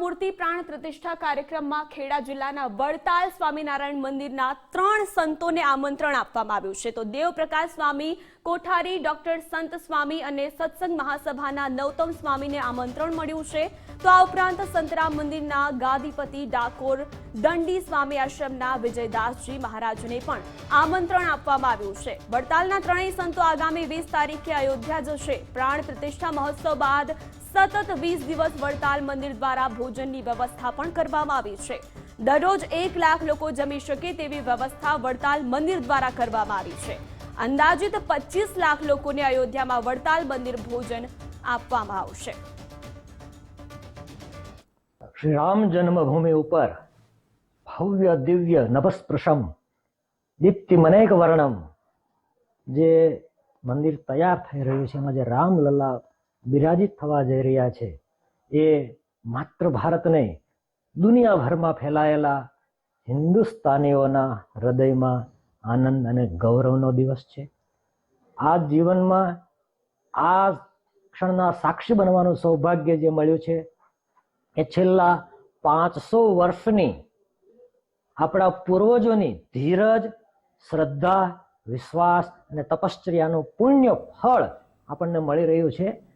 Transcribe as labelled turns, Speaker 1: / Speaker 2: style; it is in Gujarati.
Speaker 1: મૂર્તિ પ્રાણ પ્રતિષ્ઠા કાર્યક્રમમાં ખેડા જિલ્લાના વડતાલ સ્વામિનારાયણ મંદિરના ત્રણ સંતોને આમંત્રણ આપવામાં આવ્યું છે. તો દેવપ્રકાશ સ્વામી, કોઠારી, ડોક્ટર સંત સ્વામી અને સત્સંગ મહાસભાના નવતમ સ્વામીને આમંત્રણ મળ્યું છે. તો આ ઉપરાંત સંતરામ મંદિરના ગાદીપતિ ડાકોર, દંડી સ્વામી આશ્રમના વિજયદાસજી મહારાજને પણ આમંત્રણ આપવામાં આવ્યું છે. વડતાલના ત્રણેય સંતો આગામી વીસ તારીખે અયોધ્યા જશે. પ્રાણ પ્રતિષ્ઠા મહોત્સવ બાદ સતત વીસ દિવસ વડતાલ મંદિર દ્વારા ભોજનની વ્યવસ્થા પણ કરવામાં આવી છે. દરરોજ એક લાખ લોકો જમી શકે તેવી વ્યવસ્થા વડતાલ મંદિર દ્વારા કરવામાં આવી છે. અંદાજિત પચીસ લાખ લોકોને અયોધ્યામાં વડતાલ મંદિર ભોજન આપવામાં આવશે.
Speaker 2: શ્રી રામ જન્મભૂમિ ઉપર ભવ્ય દિવ્ય નભસ્પૃશમ, દીપ્તિમનેક વર્ણમ, જે મંદિર તૈયાર થઈ રહ્યું છે, એમાં જે રામલલ્લા બિરાજિત થવા જઈ રહ્યા છે. એ માત્ર ભારત નહીં, દુનિયાભરમાં ફેલાયેલા હિન્દુસ્તાનીઓના હૃદયમાં આનંદ અને ગૌરવનો દિવસ છે. આ જીવનમાં આ ક્ષણના સાક્ષી બનવાનું સૌભાગ્ય જે મળ્યું છે, એ છેલ્લા પાંચસો વર્ષની આપણા પૂર્વજોની ધીરજ, શ્રદ્ધા, વિશ્વાસ અને તપશ્ચર્યાનું પુણ્ય ફળ આપણને મળી રહ્યું છે.